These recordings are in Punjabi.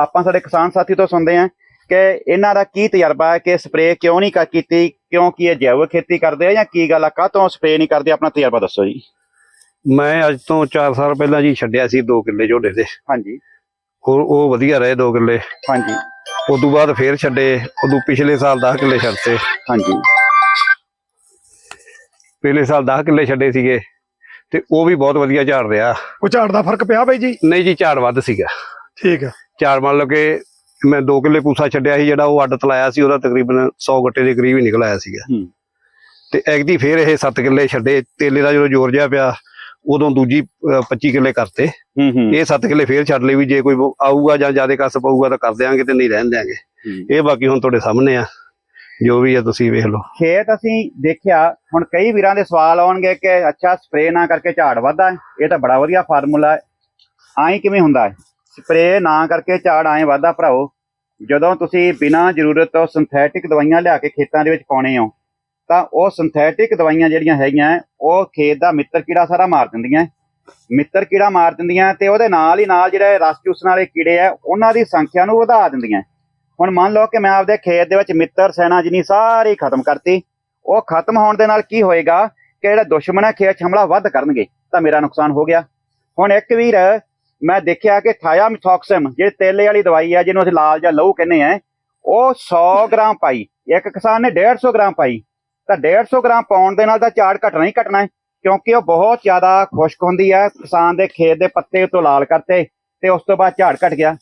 ਆਪਾਂ ਸਾਡੇ ਕਿਸਾਨ ਸਾਥੀ ਤੋਂ ਸੁਣਦੇ ਆ ਕਿ ਇਹਨਾਂ ਦਾ ਕੀ ਤਜਰਬਾ ਹੈ ਕਿ ਸਪਰੇਅ ਕਿਉਂ ਨਹੀਂ ਕ- ਕੀਤੀ ਕਿਉਂਕਿ ਇਹ ਜੈਵਿਕ ਖੇਤੀ ਕਰਦੇ ਆ ਜਾਂ ਕੀ ਗੱਲ ਆ? ਕਾਹਤੋਂ ਸਪਰੇਅ ਨਹੀਂ ਕਰਦੇ? ਆਪਣਾ ਤਜਰਬਾ ਦੱਸੋ ਜੀ। ਮੈਂ ਅੱਜ ਤੋਂ 4 ਸਾਲ ਪਹਿਲਾਂ ਜੀ ਛੱਡਿਆ ਸੀ 2 ਕਿੱਲੇ ਝੋਡੇ ਦੇ ਹਾਂਜੀ। ਉਹ ਉਹ ਵਧੀਆ ਰਹੇ 2 ਕਿੱਲੇ। ਹਾਂਜੀ। ਉਦੋਂ ਬਾਅਦ ਫੇਰ ਛੱਡੇ ਉਦੋਂ ਪਿਛਲੇ ਸਾਲ 10 ਕਿੱਲੇ ਛੱਡਤੇ। ਹਾਂਜੀ। ਪਿਛਲੇ ਸਾਲ 10 ਕਿੱਲੇ ਛੱਡੇ ਸੀਗੇ ਤੇ ਉਹ ਵੀ ਬਹੁਤ ਵਧੀਆ ਝਾੜ ਰਿਹਾ। ਕੋਈ ਝਾੜ ਦਾ ਫ਼ਰਕ ਪਿਆ ਬਾਈ ਜੀ? ਨਹੀਂ ਜੀ ਝਾੜ ਵੱਧ ਸੀਗਾ। ਠੀਕ ਹੈ ਝਾੜ ਮੰਨ ਲਓ ਕਿ ਮੈਂ 2 ਕਿੱਲੇ ਪੂਸਾ ਛੱਡਿਆ ਸੀ ਜਿਹੜਾ ਉਹ ਅੱਡ ਤਲਾਇਆ ਸੀ ਉਹਦਾ ਤਕਰੀਬਨ 100 ਗੱਟੇ ਦੇ ਕਰੀਬ ਹੀ ਨਿਕਲ ਆਇਆ ਸੀਗਾ। ਤੇ ਐਗਦੀ ਫੇਰ ਇਹ 7 ਕਿੱਲੇ ਛੱਡੇ ਤੇਲੇ ਦਾ ਜਦੋਂ ਜ਼ੋਰ ਜਿਹਾ ਪਿਆ ਉਦੋਂ ਦੂਜੀ ਅਹ, 25 ਕਿੱਲੇ ਕਰਤੇ। ਇਹ 7 ਕਿੱਲੇ ਫੇਰ ਛੱਡ ਲਈ ਵੀ ਜੇ ਕੋਈ ਆਊਗਾ ਜਾਂ ਜ਼ਿਆਦਾ ਕਸ ਪਊਗਾ ਤਾਂ ਕਰ ਦਿਆਂਗੇ ਤੇ ਨਹੀਂ ਰਹਿਣ ਦਿਆਂਗੇ। ਹੂੰ। ਇਹ ਬਾਕੀ ਹੁਣ ਤੁਹਾਡੇ ਸਾਹਮਣੇ ਆ। ਜੋ ਵੀ ਆ ਤੁਸੀਂ ਵੇਖ ਲਓ। ਖੇਤ ਅਸੀਂ ਦੇਖਿਆ ਹੁਣ ਕਈ ਵੀਰਾਂ ਦੇ ਸਵਾਲ ਆਉਣਗੇ ਕਿ ਅੱਛਾ ਸਪਰੇਅ ਨਾ ਕਰਕੇ ਝਾੜ ਵੱਧਦਾ ਇਹ ਤਾਂ ਬੜਾ ਵਧੀਆ ਫਾਰਮੂਲਾ ਹੈ। ਆਈ ਕਿਵੇਂ ਹੁੰਦਾ ਹੈ? ਸਪਰੇਅ ਨਾ ਕਰਕੇ ਝਾੜ ਆਏ ਵਾਧਾ ਭਰਾਓ। ਜਦੋਂ ਤੁਸੀਂ ਬਿਨਾਂ ਜ਼ਰੂਰਤ ਤੋਂ ਸਿੰਥੈਟਿਕ ਦਵਾਈਆਂ ਲਿਆ ਕੇ ਖੇਤਾਂ ਦੇ ਵਿੱਚ ਪਾਉਣੇ ਹੋ, ਤਾਂ ਉਹ ਸਿੰਥੈਟਿਕ ਦਵਾਈਆਂ ਜਿਹੜੀਆਂ ਹੈਗੀਆਂ, ਉਹ ਖੇਤ ਦਾ ਮਿੱਤਰ ਕੀੜਾ ਸਾਰਾ ਮਾਰ ਦਿੰਦੀਆਂ। ਮਿੱਤਰ ਕੀੜਾ ਮਾਰ ਦਿੰਦੀਆਂ ਤੇ ਉਹਦੇ ਨਾਲ ਹੀ ਨਾਲ ਜਿਹੜੇ ਰਸ ਚੂਸਣ ਵਾਲੇ ਕੀੜੇ ਆ, ਉਹਨਾਂ ਦੀ ਸੰਖਿਆ ਨੂੰ ਵਧਾ ਦਿੰਦੀਆਂ। ਹੁਣ ਮੰਨ ਲਓ ਕਿ ਮੈਂ ਆਪਦੇ ਖੇਤ ਦੇ ਵਿੱਚ ਮਿੱਤਰ, ਸੈਨਾ, ਜਿੰਨੀ ਸਾਰੀ ਖਤਮ ਕਰਤੀ, ਉਹ ਖਤਮ ਹੋਣ ਦੇ ਨਾਲ ਕੀ ਹੋਏਗਾ ਕਿ ਜਿਹੜਾ ਦੁਸ਼ਮਣ ਹੈ ਖੇਤ 'ਚ ਹਮਲਾ ਵੱਧ ਕਰਨਗੇ, ਤਾਂ ਮੇਰਾ ਨੁਕਸਾਨ ਹੋ ਗਿਆ। ਹੁਣ ਇੱਕ ਵੀਰ ਮੈਂ ਦੇਖਿਆ ਕਿ ਥਾਇਆਮਿਥੋਕਸਮ, ਜਿਹੜੀ ਤੇਲੇ ਵਾਲੀ ਦਵਾਈ ਹੈ, ਜਿਹਨੂੰ ਅਸੀਂ ਲਾਲ ਜਾਂ ਲਹੂ ਕਹਿੰਦੇ ਆ ਉਹ 100 ਗ੍ਰਾਮ ਪਾਈ। ਇੱਕ ਕਿਸਾਨ ਨੇ 150 ਗ੍ਰਾਮ ਪਾਈ। ਤਾਂ 150 ਗ੍ਰਾਮ ਪਾਉਣ ਦੇ ਨਾਲ ਤਾਂ ਝਾੜ ਘਟਣਾ ਹੀ ਘਟਣਾ ਹੈ, ਕਿਉਂਕਿ ਉਹ ਬਹੁਤ ਜ਼ਿਆਦਾ ਖੁਸ਼ਕ ਹੁੰਦੀ ਹੈ। ਕਿਸਾਨ ਦੇ ਖੇਤ ਦੇ ਪੱਤੇ ਤੋਂ ਲਾਲ ਕਰਤੇ ਤੇ ਉਸ ਤੋਂ ਬਾਅਦ ਝਾੜ ਘਟ ਗਿਆ।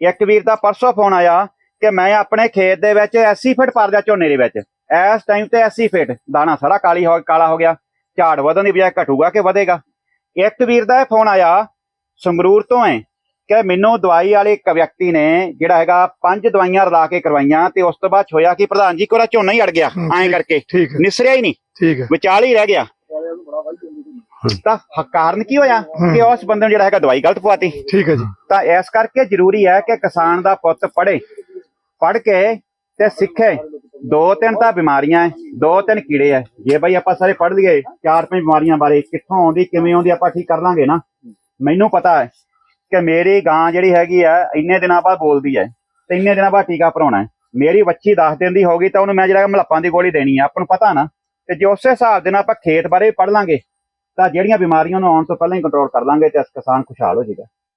ਇੱਕ ਵੀਰ ਦਾ ਪਰਸੋਂ ਫੋਨ ਆਇਆ ਕਿ ਮੈਂ ਆਪਣੇ ਖੇਤ ਦੇ ਵਿੱਚ 80 ਫੁੱਟ ਪਾ ਦਿਆ ਝੋਨੇ ਦੇ ਵਿੱਚ। ਇਸ ਟਾਈਮ ਤੇ 80 ਫੁੱਟ ਦਾਣਾ ਸਾਰਾ ਕਾਲੀ ਹੋ, ਕਾਲਾ ਹੋ ਗਿਆ। ਝਾੜ ਵਧਣ ਦੀ ਬਜਾਏ ਘਟੂਗਾ ਕਿ ਵਧੇਗਾ? ਇੱਕ ਵੀਰ ਦਾ ਇਹ ਫੋਨ ਆਇਆ ਸੰਗਰੂਰ ਤੋਂ ਹੈ ਕਿ ਮੈਨੂੰ ਦਵਾਈ ਵਾਲੇ ਇੱਕ ਵਿਅਕਤੀ ਨੇ ਜਿਹੜਾ ਹੈਗਾ ਪੰਜ ਦਵਾਈਆਂ ਰਲਾ ਕੇ ਕਰਵਾਈਆਂ ਤੇ ਉਸ ਤੋਂ ਬਾਅਦ ਹੋਇਆ ਕਿ ਪ੍ਰਧਾਨ ਜੀ ਕੋਰਾ ਝੋਨਾ ਹੀ ਅੜ ਗਿਆ ਐਂ। ਕਰਕੇ। ਨਿਸਰਿਆ ਹੀ ਨਹੀਂ। ਠੀਕ ਹੈ। ਵਿਚਾਲ ਹੀ ਰਹਿ ਗਿਆ। ਤਾਂ ਕਾਰਨ ਕੀ ਹੋਇਆ? ਕਿ ਉਸ ਬੰਦੇ ਨੂੰ ਜਿਹੜਾ ਹੈਗਾ ਦਵਾਈ ਗਲਤ ਪਵਾਤੀ। ਠੀਕ ਹੈ ਜੀ। ਤਾਂ ਇਸ ਕਰਕੇ ਜ਼ਰੂਰੀ ਹੈ ਕਿ ਕਿਸਾਨ ਦਾ ਪੁੱਤ ਪੜ੍ਹੇ ਪੜ੍ਹ ਕੇ ਤੇ ਸਿੱਖੇ। ਦੋ ਤਿੰਨ ਤਾਂ ਬਿਮਾਰੀਆਂ ਹੈ ਦੋ ਤਿੰਨ ਕੀੜੇ ਹੈ ਜੇ ਬਈ ਆਪਾਂ ਸਾਰੇ ਪੜ੍ਹ ਲਈਏ ਚਾਰ ਪੰਜ ਬਿਮਾਰੀਆਂ ਬਾਰੇ ਕਿੱਥੋਂ ਆਉਂਦੀ ਕਿਵੇਂ ਆਉਂਦੀ ਆਪਾਂ ਠੀਕ ਕਰ ਲਾਂਗੇ ਨਾ। ਮੈਨੂੰ ਪਤਾ ਹੈ ਕਿ ਮੇਰੀ ਗਾਂ ਜਿਹੜੀ ਹੈਗੀ ਆ ਇੰਨੇ ਦਿਨਾਂ ਬਾਅਦ ਬੋਲਦੀ ਹੈ ਤੇ ਇੰਨੇ ਦਿਨਾਂ ਬਾਅਦ ਟੀਕਾ ਭਰਾਉਣਾ ਹੈ। ਮੇਰੀ ਬੱਚੀ 10 ਦਿਨ ਦੀ ਹੋ ਗਈ ਤਾਂ ਉਹਨੂੰ ਮੈਂ ਜਿਹੜਾ ਮਲੱਪਾਂ ਦੀ ਗੋਲੀ ਦੇਣੀ ਹੈ, ਆਪਾਂ ਨੂੰ ਪਤਾ ਨਾ। ਤੇ ਜੇ ਉਸੇ ਹਿਸਾਬ ਦੇ ਨਾਲ ਆਪਾਂ ਖੇਤ ਬਾਰੇ ਪੜ ਲਾਂਗੇ, ਤਾਂ ਜਿਹੜੀਆਂ ਬਿਮਾਰੀਆਂ ਨੂੰ ਆਉਣ ਤੋਂ ਪਹਿਲਾਂ ਹੀ ਕੰਟਰੋਲ ਕਰ ਲਾਂਗੇ ਤੇ ਕਿਸਾਨ ਖੁਸ਼ਹਾਲ ਹੋ ਜਾਏਗਾ।